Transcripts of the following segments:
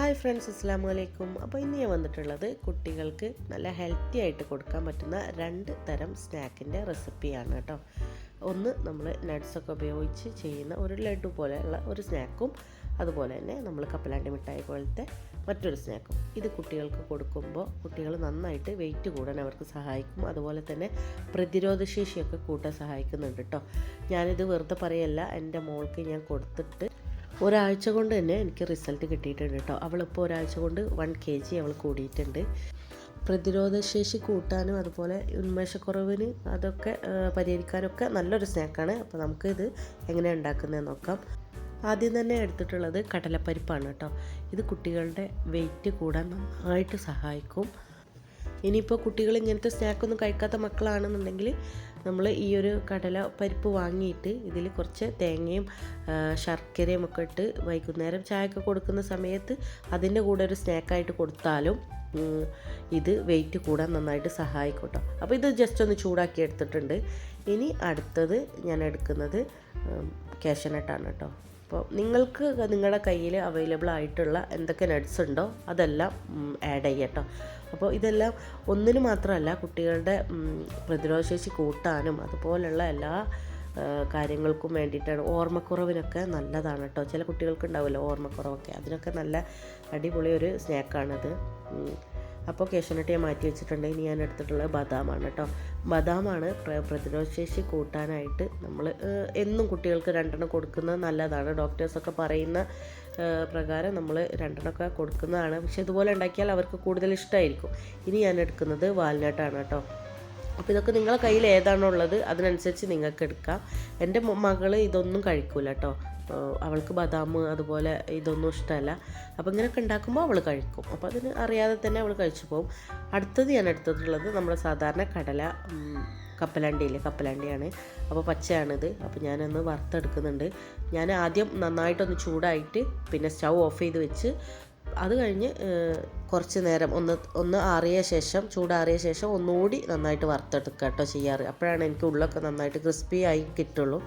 Hi friends അസ്സാം വലൈക്കും അപ്പോൾ ഇന്ന് ഞാൻ വന്നിട്ടുള്ളത് കുട്ടികൾക്ക് നല്ല ഹെൽത്തി ആയിട്ട് കൊടുക്കാൻ പറ്റുന്ന രണ്ട് തരം സ്നാക്കിന്റെ റെസിപ്പിയാണ് കേട്ടോ. ഒന്ന് നമ്മൾ നട്ട്സൊക്കെ ഉപയോഗിച്ച് ചെയ്യുന്ന ഒരു ലഡു പോലെയുള്ള ഒരു സ്നാക്കും അതുപോലെ തന്നെ നമ്മൾ കപ്പലാണ്ടി മിഠായി പോലത്തെ മറ്റൊരു സ്നാക്കും. ഇത് കുട്ടികൾക്ക് കൊടുക്കുമ്പോൾ കുട്ടികൾ നന്നായിട്ട് വെയിറ്റ് കൂടാൻ അവർക്ക് സഹായിക്കും. അതുപോലെ തന്നെ പ്രതിരോധശേഷിയൊക്കെ കൂട്ടാൻ സഹായിക്കുന്നുണ്ട് കേട്ടോ. ഞാനിത് വെറുതെ പറയല്ല എന്റെ മോൾക്ക് ഞാൻ കൊടുത്തിട്ട് ഒരാഴ്ച കൊണ്ട് തന്നെ എനിക്ക് റിസൾട്ട് കിട്ടിയിട്ടുണ്ട് കേട്ടോ. അവളിപ്പോൾ ഒരാഴ്ച കൊണ്ട് വൺ കെ ജി അവൾ കൂടിയിട്ടുണ്ട്. പ്രതിരോധശേഷി കൂട്ടാനും അതുപോലെ ഉന്മേഷക്കുറവിന് അതൊക്കെ പരിഹരിക്കാനൊക്കെ നല്ലൊരു സ്നാക്കാണ്. അപ്പോൾ നമുക്കിത് എങ്ങനെ ഉണ്ടാക്കുന്നതെന്ന് നോക്കാം. ആദ്യം തന്നെ എടുത്തിട്ടുള്ളത് കടലപ്പരിപ്പാണ് കേട്ടോ. ഇത് കുട്ടികളുടെ വെയിറ്റ് കൂടാൻ നന്നായിട്ട് സഹായിക്കും. ഇനിയിപ്പോൾ കുട്ടികൾ ഇങ്ങനത്തെ സ്നാക്കൊന്നും കഴിക്കാത്ത മക്കളാണെന്നുണ്ടെങ്കിൽ നമ്മൾ ഈ ഒരു കടല പരിപ്പ് വാങ്ങിയിട്ട് ഇതിൽ കുറച്ച് തേങ്ങയും ശർക്കരയും ഒക്കെ ഇട്ട് വൈകുന്നേരം ചായയൊക്കെ കൊടുക്കുന്ന സമയത്ത് അതിന്റെ കൂടെ ഒരു സ്നാക്കായിട്ട് കൊടുത്താലും ഇത് വെയിറ്റ് കൂടാൻ നന്നായിട്ട് സഹായിക്കട്ടോ അപ്പോൾ ഇത് ജസ്റ്റ് ഒന്ന് ചൂടാക്കി എടുത്തിട്ടുണ്ട്. ഇനി അടുത്തത് ഞാൻ എടുക്കുന്നത് കാഷ്യനട്ടാണ് കേട്ടോ അപ്പോൾ നിങ്ങൾക്ക് നിങ്ങളുടെ കയ്യിൽ അവൈലബിൾ ആയിട്ടുള്ള എന്തൊക്കെ നട്ട്സ് ഉണ്ടോ അതെല്ലാം ആഡ് ചെയ്യട്ടോ അപ്പോൾ ഇതെല്ലാം ഒന്നിന് മാത്രമല്ല കുട്ടികളുടെ പ്രതിരോധ പ്രതിരോധശേഷി കൂട്ടാനും അതുപോലെയുള്ള എല്ലാ കാര്യങ്ങൾക്കും വേണ്ടിയിട്ടാണ്. ഓർമ്മക്കുറവിനൊക്കെ നല്ലതാണ് കേട്ടോ. ചില കുട്ടികൾക്ക് ഉണ്ടാവുമല്ലോ ഓർമ്മക്കുറവൊക്കെ. അതിനൊക്കെ നല്ല അടിപൊളി ഒരു സ്നാക്കാണത്. അപ്പോൾ കേശനട്ട് ഞാൻ മാറ്റി വെച്ചിട്ടുണ്ട്. ഇനി ഞാൻ എടുത്തിട്ടുള്ളത് ബദാമാണ് കേട്ടോ. ബദാമാണ് പ്ര- പ്രതിരോധശേഷി കൂട്ടാനായിട്ട് നമ്മൾ എന്നും കുട്ടികൾക്ക് രണ്ടെണ്ണം കൊടുക്കുന്നത് നല്ലതാണ്. ഡോക്ടേഴ്സൊക്കെ പറയുന്ന പ്രകാരം നമ്മൾ രണ്ടെണ്ണമൊക്കെ കൊടുക്കുന്നതാണ്. പക്ഷെ ഇതുപോലെ ഉണ്ടാക്കിയാൽ അവർക്ക് കൂടുതൽ ഇഷ്ടമായിരിക്കും. ഇനി ഞാൻ എടുക്കുന്നത് വാൽനട്ടാണ് കേട്ടോ. അപ്പോൾ ഇതൊക്കെ നിങ്ങളെ കയ്യിൽ ഏതാണോ ഉള്ളത് അതിനനുസരിച്ച് നിങ്ങൾക്ക് എടുക്കാം. എന്റെ മകൾ ഇതൊന്നും കഴിക്കൂല കേട്ടോ അവൾക്ക് ബദാം അതുപോലെ ഇതൊന്നും ഇഷ്ടമല്ല. അപ്പോൾ ഇങ്ങനെയൊക്കെ ഉണ്ടാക്കുമ്പോൾ അവൾ കഴിക്കും. അപ്പോൾ അതിന് അറിയാതെ തന്നെ അവൾ കഴിച്ചു പോകും. അടുത്തത് ഞാൻ എടുത്തിട്ടുള്ളത് നമ്മുടെ സാധാരണ കടല കപ്പലണ്ടിയില്ലേ? കപ്പലണ്ടിയാണ്. അപ്പോൾ പച്ചയാണിത്. അപ്പോൾ ഞാനൊന്ന് വറുത്തെടുക്കുന്നുണ്ട്. ഞാൻ ആദ്യം നന്നായിട്ടൊന്ന് ചൂടായിട്ട് പിന്നെ സ്റ്റൗ ഓഫ് ചെയ്ത് വെച്ച് അത് കഴിഞ്ഞ് കുറച്ച് നേരം ഒന്ന് ഒന്ന് ആറിയ ശേഷം ചൂടാറിയ ശേഷം ഒന്നുകൂടി നന്നായിട്ട് വറുത്തെടുക്കുക കേട്ടോ ചെയ്യാറ്. അപ്പോഴാണ് എനിക്ക് ഉള്ളൊക്കെ നന്നായിട്ട് ക്രിസ്പി ആയി കിട്ടുള്ളൂ.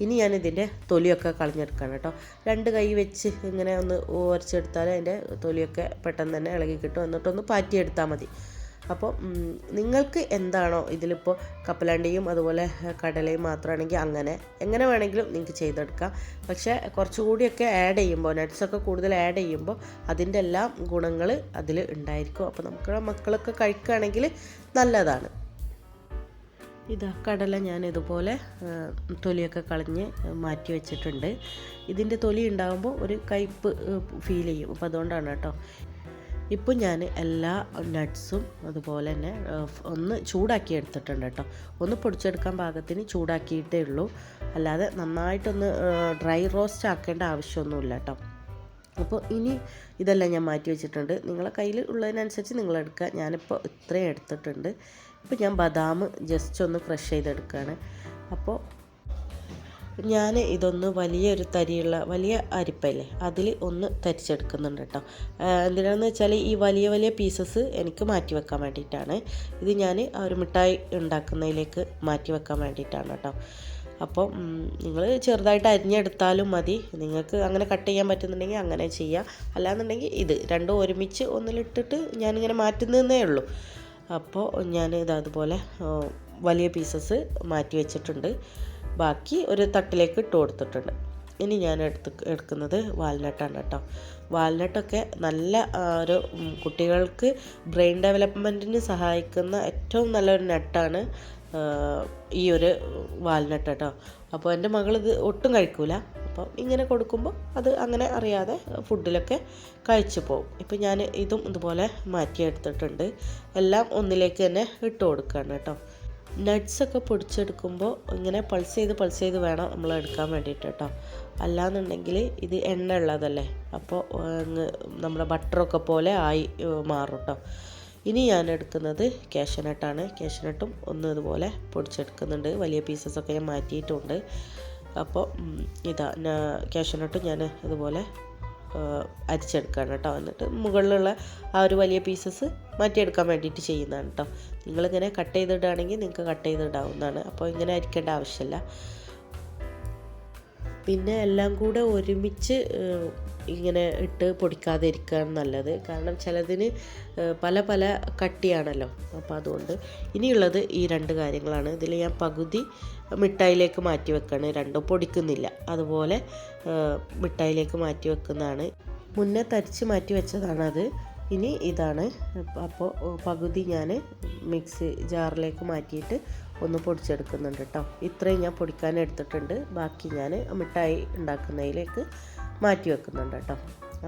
ഇനി ഞാനിതിന്റെ തൊലിയൊക്കെ കളഞ്ഞെടുക്കുകയാണ് കേട്ടോ. രണ്ട് കൈ വെച്ച് ഇങ്ങനെ ഒന്ന് ഉരച്ചെടുത്താൽ അതിന്റെ തൊലിയൊക്കെ പെട്ടെന്ന് തന്നെ ഇളകി കിട്ടും. എന്നിട്ടൊന്ന് പാറ്റിയെടുത്താൽ മതി. അപ്പോൾ നിങ്ങൾക്ക് എന്താണോ ഇതിലിപ്പോൾ കപ്പലണ്ടിയും അതുപോലെ കടലയും മാത്രമാണെങ്കിൽ അങ്ങനെ എങ്ങനെ വേണമെങ്കിലും നിങ്ങൾക്ക് ചെയ്തെടുക്കാം. പക്ഷേ കുറച്ചുകൂടിയൊക്കെ ആഡ് ചെയ്യുമ്പോൾ നട്ട്സൊക്കെ കൂടുതൽ ആഡ് ചെയ്യുമ്പോൾ അതിന്റെ എല്ലാം ഗുണങ്ങൾ അതിൽ ഉണ്ടായിരിക്കും. അപ്പോൾ നമുക്ക് മക്കളൊക്കെ കഴിക്കുകയാണെങ്കിൽ നല്ലതാണ്. ഇതാ കടല ഞാൻ ഇതുപോലെ തൊലിയൊക്കെ കളഞ്ഞ് മാറ്റി വെച്ചിട്ടുണ്ട്. ഇതിന്റെ തൊലി ഉണ്ടാകുമ്പോൾ ഒരു കയ്പ്പ് ഫീൽ ചെയ്യും. അപ്പോൾ അതുകൊണ്ടാണ് കേട്ടോ ഇപ്പോൾ ഞാൻ എല്ലാ നട്ട്സും അതുപോലെ തന്നെ ഒന്ന് ചൂടാക്കി എടുത്തിട്ടുണ്ട് കേട്ടോ. ഒന്ന് പൊടിച്ചെടുക്കാൻ പാകത്തിന് ചൂടാക്കിയിട്ടേ ഉള്ളൂ. അല്ലാതെ നന്നായിട്ടൊന്ന് ഡ്രൈ റോസ്റ്റ് ആക്കേണ്ട ആവശ്യമൊന്നുമില്ല കേട്ടോ. അപ്പോൾ ഇനി ഇതെല്ലാം ഞാൻ മാറ്റി വെച്ചിട്ടുണ്ട്. നിങ്ങളെ കയ്യിൽ ഉള്ളതിനനുസരിച്ച് നിങ്ങൾ എടുക്കുക. ഞാനിപ്പോൾ ഇത്രയും എടുത്തിട്ടുണ്ട്. ഇപ്പോൾ ഞാൻ ബദാം ജസ്റ്റ് ഒന്ന് ക്രഷ് ചെയ്തെടുക്കുകയാണ്. അപ്പോൾ ഞാൻ ഇതൊന്ന് വലിയൊരു തരിയുള്ള വലിയ അരിപ്പയില്ലേ അതിൽ ഒന്ന് തരിച്ചെടുക്കുന്നുണ്ട് കേട്ടോ. എന്തിനാണെന്ന് വെച്ചാൽ ഈ വലിയ വലിയ പീസസ് എനിക്ക് മാറ്റി വെക്കാൻ വേണ്ടിയിട്ടാണ്. ഇത് ഞാൻ ആ ഒരു മിഠായി ഉണ്ടാക്കുന്നതിലേക്ക് മാറ്റി വെക്കാൻ വേണ്ടിയിട്ടാണ് കേട്ടോ. അപ്പോൾ നിങ്ങൾ ചെറുതായിട്ട് അരിഞ്ഞെടുത്താലും മതി. നിങ്ങൾക്ക് അങ്ങനെ കട്ട് ചെയ്യാൻ പറ്റുന്നുണ്ടെങ്കിൽ അങ്ങനെ ചെയ്യാം. അല്ലാന്നുണ്ടെങ്കിൽ ഇത് രണ്ടും ഒരുമിച്ച് ഒന്നിലിട്ടിട്ട് ഞാനിങ്ങനെ മാറ്റുന്നതേ ഉള്ളൂ. അപ്പോൾ ഞാൻ ഇത് അതുപോലെ വലിയ പീസസ് മാറ്റി വെച്ചിട്ടുണ്ട്. ബാക്കി ഒരു തട്ടിലേക്ക് ഇട്ട് കൊടുത്തിട്ടുണ്ട്. ഇനി ഞാൻ എടുത്ത് എടുക്കുന്നത് വാൽനട്ടാണ് കേട്ടോ. വാൽനട്ടൊക്കെ നല്ല ഒരു കുട്ടികൾക്ക് ബ്രെയിൻ ഡെവലപ്മെന്റിന് സഹായിക്കുന്ന ഏറ്റവും നല്ലൊരു നട്ടാണ് ഈ ഒരു വാൽനട്ട് കേട്ടോ. അപ്പോൾ എന്റെ മകൾ ഇത് ഒട്ടും കഴിക്കൂല. അപ്പം ഇങ്ങനെ കൊടുക്കുമ്പോൾ അത് അങ്ങനെ അറിയാതെ ഫുഡിലൊക്കെ കഴിച്ചു പോകും ഇപ്പം ഞാൻ ഇതും ഇതുപോലെ മാറ്റിയെടുത്തിട്ടുണ്ട്. എല്ലാം ഒന്നിലേക്ക് തന്നെ ഇട്ട് കൊടുക്കുകയാണ് കേട്ടോ. നട്ട്സൊക്കെ പൊടിച്ചെടുക്കുമ്പോൾ ഇങ്ങനെ പൾസ് ചെയ്ത് പൾസ് ചെയ്ത് വേണം നമ്മൾ എടുക്കാൻ വേണ്ടിയിട്ട് കേട്ടോ അല്ലാന്നുണ്ടെങ്കിൽ ഇത് എണ്ണ ഉള്ളതല്ലേ? അപ്പോൾ നമ്മുടെ ബട്ടറൊക്കെ പോലെ ആയി മാറും കേട്ടോ ഇനി ഞാൻ എടുക്കുന്നത് കാഷ്യനട്ടാണ് കാഷ്യനട്ടും ഒന്ന് ഇതുപോലെ പൊടിച്ചെടുക്കുന്നുണ്ട്. വലിയ പീസസൊക്കെ ഞാൻ മാറ്റിയിട്ടുണ്ട്. അപ്പോൾ ഇതാ കാഷ്യനട്ടും ഞാൻ ഇതുപോലെ അരിച്ചെടുക്കുകയാണ് കേട്ടോ. എന്നിട്ട് മുകളിലുള്ള ആ ഒരു വലിയ പീസസ് മാറ്റിയെടുക്കാൻ വേണ്ടിയിട്ട് ചെയ്യുന്നതാണ് കേട്ടോ. നിങ്ങളിങ്ങനെ കട്ട് ചെയ്തിടുകയാണെങ്കിൽ നിങ്ങൾക്ക് കട്ട് ചെയ്തിടാവുന്നതാണ്. അപ്പോൾ ഇങ്ങനെ അരിക്കേണ്ട ആവശ്യമില്ല. പിന്നെ എല്ലാം കൂടെ ഒരുമിച്ച് ഇങ്ങനെ ഇട്ട് പൊടിക്കാതെ ഇരിക്കാൻ നല്ലത്. കാരണം ചിലതിന് പല പല കട്ടിയാണല്ലോ. അപ്പോൾ അതുകൊണ്ട് ഇനിയുള്ളത് ഈ രണ്ട് കാര്യങ്ങളാണ്. ഇതിൽ ഞാൻ പകുതി മിഠായിലേക്ക് മാറ്റി വെക്കുകയാണ് രണ്ടും പൊടിക്കുന്നില്ല. അതുപോലെ മിഠായിലേക്ക് മാറ്റി വെക്കുന്നതാണ്. മുന്നേ തരിച്ച് മാറ്റി വെച്ചതാണത്. ഇനി ഇതാണ്. അപ്പോൾ പകുതി ഞാൻ മിക്സി ജാറിലേക്ക് മാറ്റിയിട്ട് ഒന്ന് പൊടിച്ചെടുക്കുന്നുണ്ട് കേട്ടോ ഇത്രയും ഞാൻ പൊടിക്കാൻ എടുത്തിട്ടുണ്ട്. ബാക്കി ഞാൻ മിഠായി ഉണ്ടാക്കുന്നതിലേക്ക് മാറ്റി വെക്കുന്നുണ്ട് കേട്ടോ.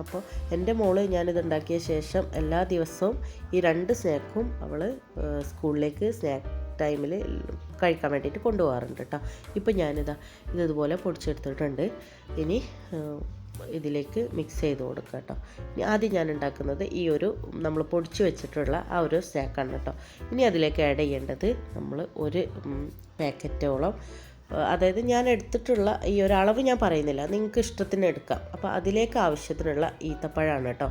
അപ്പോൾ എന്റെ മോൾ ഞാനിത് ഉണ്ടാക്കിയ ശേഷം എല്ലാ ദിവസവും ഈ രണ്ട് സ്നാക്കും അവൾ സ്കൂളിലേക്ക് സ്നാക്ക് ടൈമിൽ കഴിക്കാൻ വേണ്ടിയിട്ട് കൊണ്ടുപോകാറുണ്ട് കേട്ടോ. ഇപ്പം ഞാനിതാ ഇതുപോലെ പൊടിച്ചെടുത്തിട്ടുണ്ട്. ഇനി ഇതിലേക്ക് മിക്സ് ചെയ്ത് കൊടുക്കുക കേട്ടോ. ഇനി ആദ്യം ഞാൻ ഉണ്ടാക്കുന്നത് ഈ ഒരു നമ്മൾ പൊടിച്ച് വെച്ചിട്ടുള്ള ആ ഒരു സ്നാക്കാണ് കേട്ടോ. ഇനി അതിലേക്ക് ആഡ് ചെയ്യേണ്ടത് നമ്മൾ ഒരു പാക്കറ്റോളം അതായത് ഞാൻ എടുത്തിട്ടുള്ള ഈ ഒരു അളവ് ഞാൻ പറയുന്നില്ല. നിങ്ങൾക്ക് ഇഷ്ടത്തിന് എടുക്കാം. അപ്പോൾ അതിലേക്ക് ആവശ്യത്തിനുള്ള ഈത്തപ്പഴമാണ് കേട്ടോ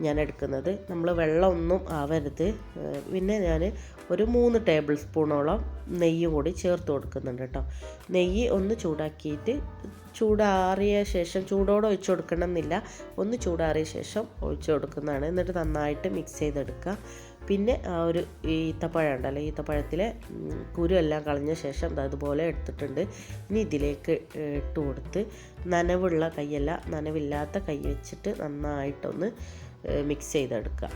ഞാൻ എടുക്കുന്നത്. നമ്മൾ വെള്ളമൊന്നും ആവരുത്. പിന്നെ ഞാൻ ഒരു മൂന്ന് ടേബിൾ സ്പൂണോളം നെയ്യ് കൂടി ചേർത്ത് കൊടുക്കുന്നുണ്ട് കേട്ടോ. നെയ്യ് ഒന്ന് ചൂടാക്കിയിട്ട് ചൂടാറിയ ശേഷം ചൂടോടെ ഒഴിച്ചു കൊടുക്കണം എന്നില്ല ഒന്ന് ചൂടാറിയ ശേഷം ഒഴിച്ചു കൊടുക്കുന്നതാണ്. എന്നിട്ട് നന്നായിട്ട് മിക്സ് ചെയ്തെടുക്കുക. പിന്നെ ആ ഒരു ഈത്തപ്പഴം ഉണ്ടല്ലോ ഈത്തപ്പഴത്തിലെ കുരു എല്ലാം കളഞ്ഞ ശേഷം അതുപോലെ എടുത്തിട്ടുണ്ട്. ഇനി ഇതിലേക്ക് ഇട്ട് കൊടുത്ത് നനവുള്ള കൈയല്ല നനവില്ലാത്ത കൈ വെച്ചിട്ട് നന്നായിട്ടൊന്ന് മിക്സ് ചെയ്തെടുക്കുക.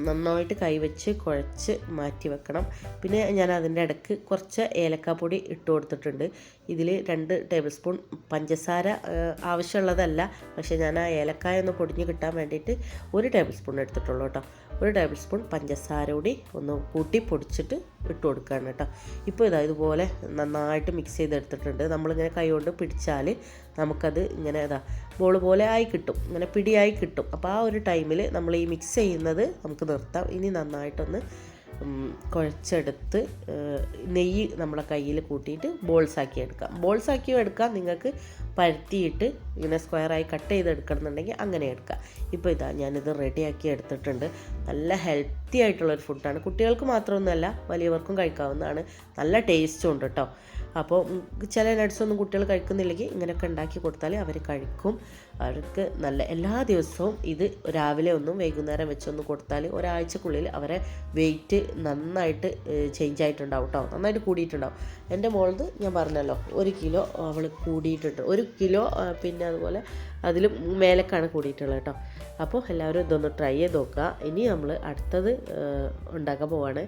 നന്നായിട്ട് കൈവച്ച് കുഴച്ച് മാറ്റി വെക്കണം. പിന്നെ ഞാൻ അതിന്റെ ഇടയ്ക്ക് കുറച്ച് ഏലക്കാപ്പൊടി ഇട്ട് കൊടുത്തിട്ടുണ്ട്. ഇതിൽ രണ്ട് ടേബിൾ സ്പൂൺ പഞ്ചസാര ആവശ്യമുള്ളതല്ല. പക്ഷേ ഞാൻ ആ ഏലക്കായ ഒന്ന് പൊടിഞ്ഞ് കിട്ടാൻ വേണ്ടിയിട്ട് ഒരു ടേബിൾ സ്പൂൺ എടുത്തിട്ടുള്ളൂ കേട്ടോ. ഒരു ടേബിൾ സ്പൂൺ പഞ്ചസാര കൂടി ഒന്ന് കൂട്ടി പൊടിച്ചിട്ട് ഇട്ട് കൊടുക്കുകയാണ് കേട്ടോ. ഇപ്പോൾ ഇതാ ഇതുപോലെ നന്നായിട്ട് മിക്സ് ചെയ്തെടുത്തിട്ടുണ്ട്. നമ്മളിങ്ങനെ കൈ കൊണ്ട് പിടിച്ചാൽ നമുക്കത് ഇങ്ങനെ ഇതാ ബോൾ പോലെ ആയി കിട്ടും. ഇങ്ങനെ പിടിയായി കിട്ടും. അപ്പോൾ ആ ഒരു ടൈമിൽ നമ്മൾ ഈ മിക്സ് ചെയ്യുന്നത് നമുക്ക് നിർത്താം. ഇനി നന്നായിട്ടൊന്ന് കുഴച്ചെടുത്ത് നെയ്യ് നമ്മളെ കയ്യിൽ കൂട്ടിയിട്ട് ബോൾസ് ആക്കി എടുക്കാം. ബോൾസ് ആക്കി എടുക്കാം. നിങ്ങൾക്ക് പരത്തിയിട്ട് ഇങ്ങനെ സ്ക്വയറായി കട്ട് ചെയ്ത് എടുക്കണമെന്നുണ്ടെങ്കിൽ അങ്ങനെ എടുക്കാം. ഇപ്പോൾ ഇതാ ഞാനിത് റെഡിയാക്കി എടുത്തിട്ടുണ്ട്. നല്ല ഹെൽത്തി ആയിട്ടുള്ളൊരു ഫുഡാണ് കുട്ടികൾക്ക് മാത്രമൊന്നുമല്ല വലിയവർക്കും കഴിക്കാവുന്നതാണ്. നല്ല ടേസ്റ്റും ഉണ്ട് കേട്ടോ അപ്പോൾ ചില നട്ട്സ് ഒന്നും കുട്ടികൾ കഴിക്കുന്നില്ലെങ്കിൽ ഇങ്ങനെയൊക്കെ ഉണ്ടാക്കി കൊടുത്താൽ അവർ കഴിക്കും. അവർക്ക് നല്ല എല്ലാ ദിവസവും ഇത് രാവിലെ ഒന്നും വൈകുന്നേരം വെച്ചൊന്ന് കൊടുത്താൽ ഒരാഴ്ചക്കുള്ളിൽ അവരെ വെയിറ്റ് നന്നായിട്ട് ചേഞ്ച് ആയിട്ടുണ്ടാവും കേട്ടോ നന്നായിട്ട് കൂടിയിട്ടുണ്ടാവും. എന്റെ മോളത് ഞാൻ പറഞ്ഞല്ലോ ഒരു കിലോ അവൾ കൂടിയിട്ടുണ്ട്. ഒരു കിലോ പിന്നെ അതുപോലെ അതിലും മേലേക്കാണ് കൂടിയിട്ടുള്ളത് കേട്ടോ അപ്പോൾ എല്ലാവരും ഇതൊന്ന് ട്രൈ ചെയ്ത് നോക്കുക. ഇനി നമ്മൾ അടുത്തത് ഉണ്ടാക്കാൻ പോവാണ്.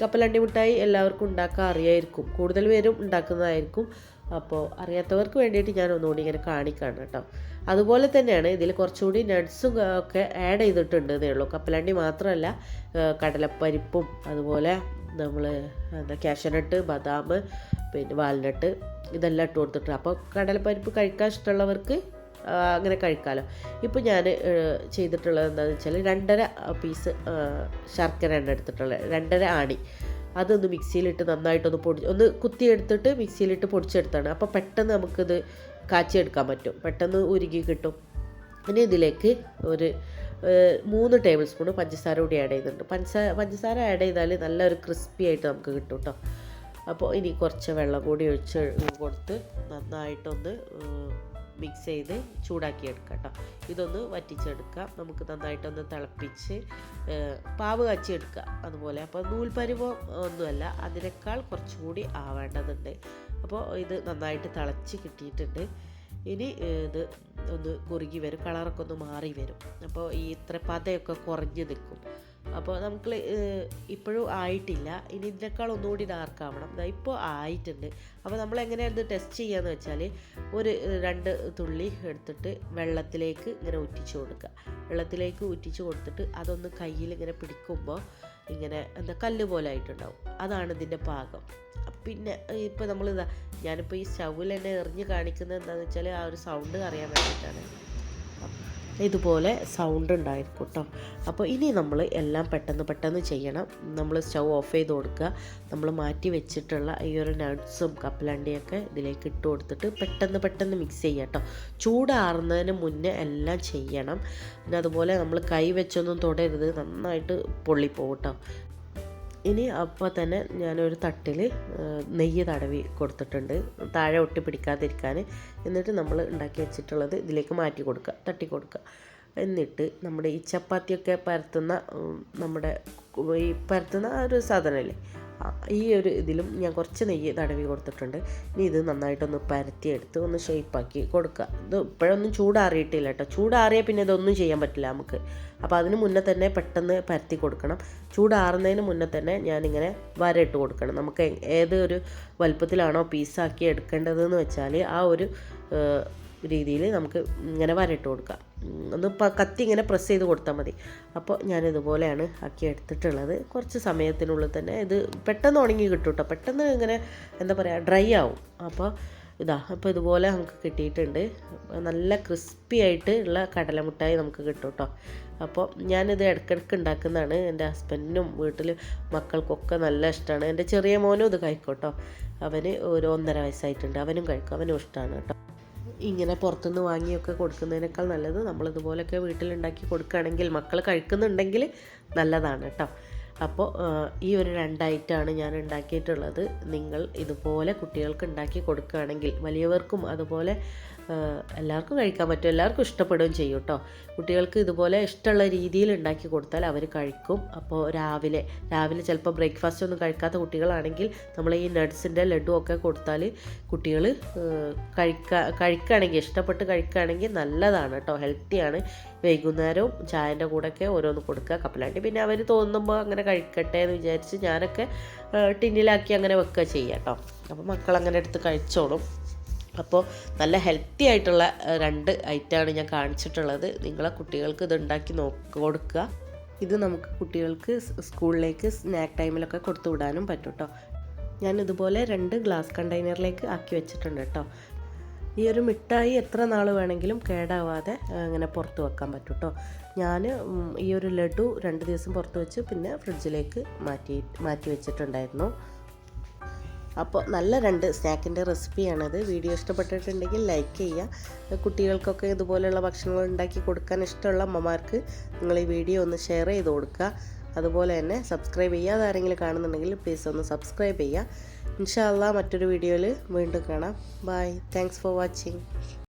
കപ്പലണ്ടി മിഠായി എല്ലാവർക്കും ഉണ്ടാക്കാൻ അറിയായിരിക്കും. കൂടുതൽ പേരും ഉണ്ടാക്കുന്നതായിരിക്കും. അപ്പോൾ അറിയാത്തവർക്ക് വേണ്ടിയിട്ട് ഞാൻ ഒന്നുകൂടി ഇങ്ങനെ കാണിക്കാണ് കേട്ടോ. അതുപോലെ തന്നെയാണ് ഇതിൽ കുറച്ചുകൂടി നട്ട്സും ഒക്കെ ആഡ് ചെയ്തിട്ടുണ്ട് എന്നേ ഉള്ളൂ. കപ്പലണ്ടി മാത്രമല്ല കടലപ്പരിപ്പും അതുപോലെ നമ്മൾ എന്താ കാഷ്യനട്ട് ബദാം പിന്നെ വാൽനട്ട് ഇതെല്ലാം ഇട്ട് കൊടുത്തിട്ടുണ്ട്. അപ്പോൾ കടലപ്പരിപ്പ് കഴിക്കാൻ ഇഷ്ടമുള്ളവർക്ക് അങ്ങനെ കഴിക്കാമല്ലോ ഇപ്പോൾ ഞാൻ ചെയ്തിട്ടുള്ളത് എന്താണെന്ന് വെച്ചാൽ രണ്ടര പീസ് ശർക്കര ശർക്കരയാണ് എടുത്തിട്ടുള്ളത് രണ്ടര ആണി. അതൊന്ന് മിക്സിയിലിട്ട് നന്നായിട്ടൊന്ന് പൊടി ഒന്ന് കുത്തിയെടുത്തിട്ട് മിക്സിയിലിട്ട് പൊടിച്ചെടുത്താണ്. അപ്പോൾ പെട്ടെന്ന് നമുക്കിത് കാച്ചിയെടുക്കാൻ പറ്റും. പെട്ടെന്ന് ഉരുകി കിട്ടും. പിന്നെ ഇതിലേക്ക് ഒരു മൂന്ന് ടേബിൾ സ്പൂൺ പഞ്ചസാര കൂടി ആഡ് ചെയ്യുന്നുണ്ട്. പഞ്ചസാര പഞ്ചസാര ആഡ് ചെയ്താൽ നല്ലൊരു ക്രിസ്പി ആയിട്ട് നമുക്ക് കിട്ടും കേട്ടോ അപ്പോൾ ഇനി കുറച്ച് വെള്ളം കൂടി ഒഴിച്ച് കൊടുത്ത് നന്നായിട്ടൊന്ന് മിക്സ് ചെയ്ത് ചൂടാക്കി എടുക്കാം കേട്ടോ ഇതൊന്ന് വറ്റിച്ചെടുക്കാം. നമുക്ക് നന്നായിട്ടൊന്ന് തിളപ്പിച്ച് പാവ് കാച്ചിയെടുക്കുക അതുപോലെ. അപ്പോൾ നൂൽപ്പരുവം ഒന്നുമല്ല അതിനേക്കാൾ കുറച്ചുകൂടി ആവേണ്ടതുണ്ട് അപ്പോൾ ഇത് നന്നായിട്ട് തിളച്ച് കിട്ടിയിട്ടുണ്ട്. ഇനി ഇത് ഒന്ന് കുറുകി വരും. കളറൊക്കെ ഒന്ന് മാറി വരും. അപ്പോൾ ഈ ഇത്ര പതയൊക്കെ കുറഞ്ഞ് നിൽക്കും. അപ്പോൾ നമുക്ക് ഇപ്പോഴും ആയിട്ടില്ല. ഇനി ഇതിനേക്കാൾ ഒന്നുകൂടി ഡാർക്കാവണം ഇപ്പോൾ ആയിട്ടുണ്ട്. അപ്പോൾ നമ്മൾ എങ്ങനെയാണ് ഇത് ടെസ്റ്റ് ചെയ്യാന്ന് വെച്ചാൽ ഒരു രണ്ട് തുള്ളി എടുത്തിട്ട് വെള്ളത്തിലേക്ക് ഇങ്ങനെ ഉറ്റിച്ചു കൊടുക്കുക. വെള്ളത്തിലേക്ക് ഉറ്റിച്ചു കൊടുത്തിട്ട് അതൊന്ന് കയ്യിൽ ഇങ്ങനെ പിടിക്കുമ്പോൾ ഇങ്ങനെ എന്താ കല്ല് പോലെ ആയിട്ടുണ്ടാവും. അതാണ് ഇതിന്റെ പാകം. പിന്നെ ഇപ്പോൾ നമ്മൾ ഇതാ ഞാനിപ്പോൾ ഈ സ്റ്റൗവിൽ തന്നെ എറിഞ്ഞ് കാണിക്കുന്നത് എന്താണെന്ന് വെച്ചാൽ ആ ഒരു സൗണ്ട് അറിയാൻ വേണ്ടിയിട്ടാണ്. ഇതുപോലെ സൗണ്ട് ഉണ്ടായിരിക്കും കേട്ടോ അപ്പോൾ ഇനി നമ്മൾ എല്ലാം പെട്ടെന്ന് പെട്ടെന്ന് ചെയ്യണം. നമ്മൾ സ്റ്റൗ ഓഫ് ചെയ്ത് കൊടുക്കുക. നമ്മൾ മാറ്റി വെച്ചിട്ടുള്ള ഈ ഒരു നട്ട്സും കപ്പലണ്ടിയൊക്കെ ഇതിലേക്ക് ഇട്ട് കൊടുത്തിട്ട് പെട്ടെന്ന് പെട്ടെന്ന് മിക്സ് ചെയ്യുക കേട്ടോ ചൂടാറുന്നതിന് മുന്നേ എല്ലാം ചെയ്യണം. പിന്നെ അതുപോലെ നമ്മൾ കൈ വെച്ചൊന്നും തൊടരുത്. നന്നായിട്ട് പൊള്ളിപ്പോകും കേട്ടോ ഇനി അപ്പോൾ തന്നെ ഞാനൊരു തട്ടിൽ നെയ്യ് തടവി കൊടുത്തിട്ടുണ്ട്. താഴെ ഒട്ടി പിടിക്കാതിരിക്കാൻ എന്നിട്ട് നമ്മൾ ഉണ്ടാക്കി വെച്ചിട്ടുള്ളത് ഇതിലേക്ക് മാറ്റി കൊടുക്കുക തട്ടി കൊടുക്കുക. എന്നിട്ട് നമ്മുടെ ഈ ചപ്പാത്തിയൊക്കെ പരത്തുന്ന നമ്മുടെ ഈ പരത്തുന്ന ആ ഒരു സാധനമല്ലേ ഈ ഒരു ഇതിലും ഞാൻ കുറച്ച് നെയ്യ് തടവി കൊടുത്തിട്ടുണ്ട്. ഇനി ഇത് നന്നായിട്ടൊന്ന് പരത്തിയെടുത്ത് ഒന്ന് ഷേപ്പാക്കി കൊടുക്കുക. ഇത് ഇപ്പോഴൊന്നും ചൂടാറിയിട്ടില്ല കേട്ടോ. ചൂടാറിയാൽ പിന്നെ ഇതൊന്നും ചെയ്യാൻ പറ്റില്ല നമുക്ക്. അപ്പോൾ അതിന് മുന്നേ തന്നെ പെട്ടെന്ന് പരത്തി കൊടുക്കണം. ചൂടാറുന്നതിന് മുന്നേ തന്നെ ഞാനിങ്ങനെ വരയിട്ട് കൊടുക്കണം. നമുക്ക് ഏതൊരു വലുപ്പത്തിലാണോ പീസാക്കി എടുക്കേണ്ടതെന്ന് വെച്ചാൽ ആ ഒരു രീതിയിൽ നമുക്ക് ഇങ്ങനെ വരട്ട് കൊടുക്കാം. ഒന്ന് കത്തി ഇങ്ങനെ പ്രസ് ചെയ്ത് കൊടുത്താൽ മതി. അപ്പോൾ ഞാൻ ഇതുപോലെയാണ് ആക്കി എടുത്തിട്ടുള്ളത്. കുറച്ച് സമയത്തിനുള്ളിൽ തന്നെ ഇത് പെട്ടെന്ന് ഉണങ്ങി കിട്ടും കേട്ടോ പെട്ടെന്ന് ഇങ്ങനെ എന്താ പറയുക ഡ്രൈ ആവും. അപ്പോൾ ഇതാ അപ്പോൾ ഇതുപോലെ നമുക്ക് കിട്ടിയിട്ടുണ്ട്. നല്ല ക്രിസ്പി ആയിട്ട് ഉള്ള കടലമുട്ടായി നമുക്ക് കിട്ടും കേട്ടോ അപ്പോൾ ഞാനിത് ഇടയ്ക്കിടയ്ക്ക് ഉണ്ടാക്കുന്നതാണ്. എന്റെ ഹസ്ബൻഡിനും വീട്ടിൽ മക്കൾക്കൊക്കെ നല്ല ഇഷ്ടമാണ് എന്റെ ചെറിയ മോനും ഇത് കഴിക്കും കേട്ടോ അവന് ഒരു ഒന്നര വയസ്സായിട്ടുണ്ട്. അവനും കഴിക്കും. അവനും ഇഷ്ടമാണ് കേട്ടോ ഇങ്ങനെ പുറത്തുനിന്ന് വാങ്ങിയൊക്കെ കൊടുക്കുന്നതിനേക്കാൾ നല്ലത് നമ്മളിതുപോലെയൊക്കെ വീട്ടിലുണ്ടാക്കി കൊടുക്കുകയാണെങ്കിൽ മക്കൾ കഴിക്കുന്നുണ്ടെങ്കിൽ നല്ലതാണ് കേട്ടോ. അപ്പോൾ ഈ ഒരു രണ്ടായിട്ടാണ് ഞാൻ ഉണ്ടാക്കിയിട്ടുള്ളത്. നിങ്ങൾ ഇതുപോലെ കുട്ടികൾക്ക് ഉണ്ടാക്കി കൊടുക്കുകയാണെങ്കിൽ വലിയവർക്കും അതുപോലെ എല്ലാവർക്കും കഴിക്കാൻ പറ്റും. എല്ലാവർക്കും ഇഷ്ടപ്പെടുകയും ചെയ്യും കേട്ടോ. കുട്ടികൾക്ക് ഇതുപോലെ ഇഷ്ടമുള്ള രീതിയിൽ ഉണ്ടാക്കി കൊടുത്താൽ അവർ കഴിക്കും. അപ്പോൾ രാവിലെ രാവിലെ ചിലപ്പോൾ ബ്രേക്ക്ഫാസ്റ്റ് ഒന്നും കഴിക്കാത്ത കുട്ടികളാണെങ്കിൽ നമ്മൾ ഈ നട്ട്സിന്റെ ലഡു ഒക്കെ കൊടുത്താൽ കുട്ടികൾ കഴിക്കുക കഴിക്കുകയാണെങ്കിൽ ഇഷ്ടപ്പെട്ട് കഴിക്കുകയാണെങ്കിൽ നല്ലതാണ് കേട്ടോ. ഹെൽത്തിയാണ് വൈകുന്നേരവും ചായന്റെ കൂടെയൊക്കെ ഓരോന്ന് കൊടുക്കുക കപ്പലാണ്ടി. പിന്നെ അവർ തോന്നുമ്പോൾ അങ്ങനെ കഴിക്കട്ടെ എന്ന് വിചാരിച്ച് ഞാനൊക്കെ ടിന്നിലാക്കി അങ്ങനെ വെക്കുക ചെയ്യാം കേട്ടോ. അപ്പോൾ മക്കളങ്ങനെ എടുത്ത് കഴിച്ചോളും. അപ്പോൾ നല്ല ഹെൽത്തി ആയിട്ടുള്ള രണ്ട് ഐറ്റമാണ് ഞാൻ കാണിച്ചിട്ടുള്ളത്. നിങ്ങളെ കുട്ടികൾക്ക് ഇത് ഉണ്ടാക്കി നോക്കി കൊടുക്കുക. ഇത് നമുക്ക് കുട്ടികൾക്ക് സ്കൂളിലേക്ക് സ്നാക്ക് ടൈമിലൊക്കെ കൊടുത്തു വിടാനും പറ്റും കേട്ടോ ഞാൻ ഇതുപോലെ രണ്ട് ഗ്ലാസ് കണ്ടെയ്നറിലേക്ക് ആക്കി വെച്ചിട്ടുണ്ട് കേട്ടോ ഈ ഒരു മിഠായി എത്ര നാൾ വേണമെങ്കിലും കേടാവാതെ ഇങ്ങനെ പുറത്ത് വെക്കാൻ പറ്റും കേട്ടോ ഞാൻ ഈ ഒരു ലഡു രണ്ട് ദിവസം പുറത്ത് വെച്ച് പിന്നെ ഫ്രിഡ്ജിലേക്ക് മാറ്റി മാറ്റി വെച്ചിട്ടുണ്ടായിരുന്നു. അപ്പോൾ നല്ല രണ്ട് സ്നാക്കിന്റെ റെസിപ്പിയാണത്. വീഡിയോ ഇഷ്ടപ്പെട്ടിട്ടുണ്ടെങ്കിൽ ലൈക്ക് ചെയ്യുക. കുട്ടികൾക്കൊക്കെ ഇതുപോലെയുള്ള ഭക്ഷണങ്ങൾ ഉണ്ടാക്കി കൊടുക്കാൻ ഇഷ്ടമുള്ള അമ്മമാർക്ക് നിങ്ങൾ ഈ വീഡിയോ ഒന്ന് ഷെയർ ചെയ്ത് കൊടുക്കുക. അതുപോലെ തന്നെ സബ്സ്ക്രൈബ് ചെയ്യാതെ ആരെങ്കിലും കാണുന്നുണ്ടെങ്കിൽ പ്ലീസ് ഒന്ന് സബ്സ്ക്രൈബ് ചെയ്യുക. ഇൻഷാല്ല മറ്റൊരു വീഡിയോയിൽ വീണ്ടും കാണാം. Bye thanks for watching